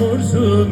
okursun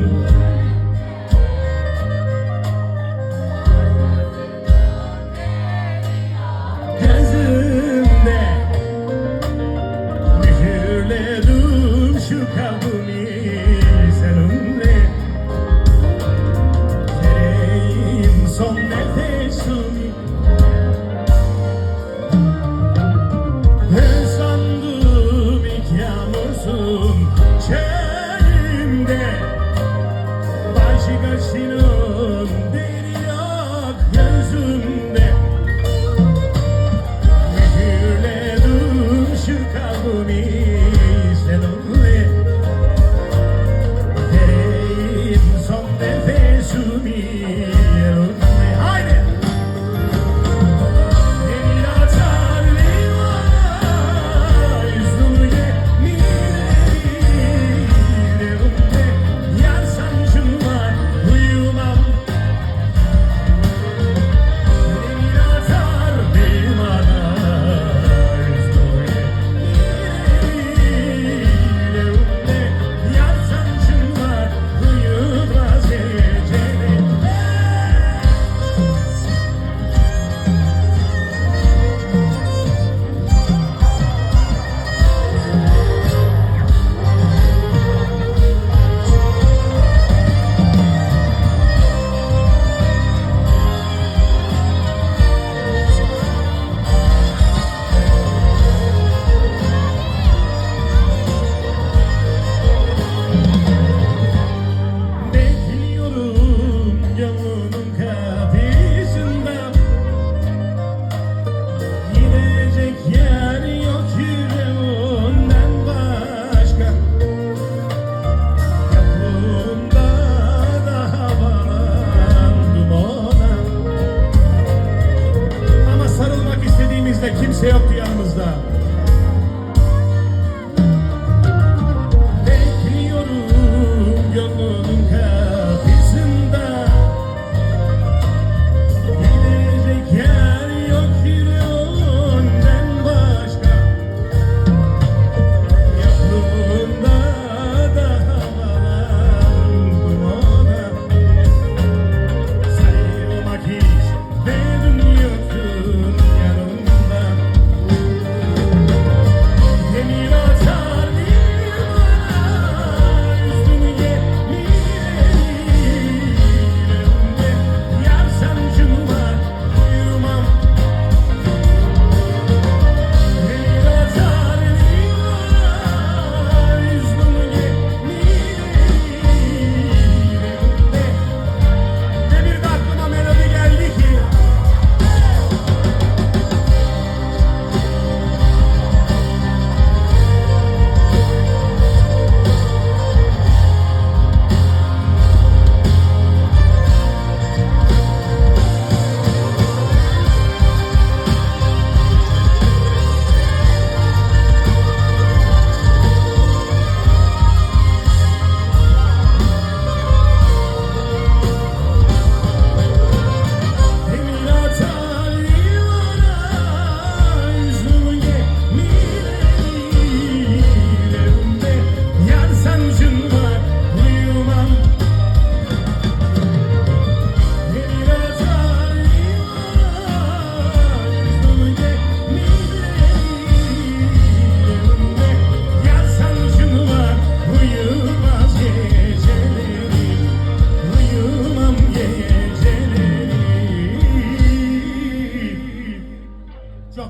Şey kimse yoktu yanımızda.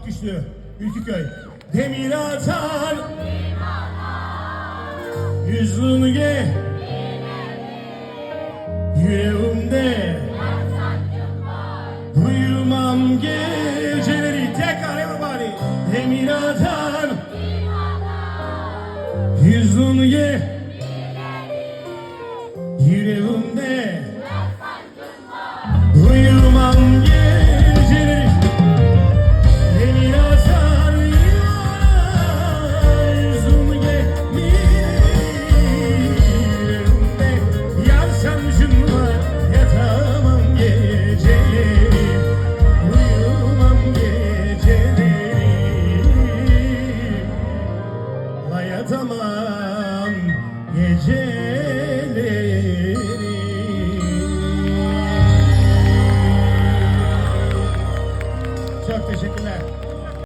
güçlü. Ülküköy. Demir atar. Yüzlüğünü ge. Yüreğimde. Uyumam geceleri. Tekrar yapma bari. Demir atar. Yüzlüğünü ge. Yüreğimde. Teşekkürler.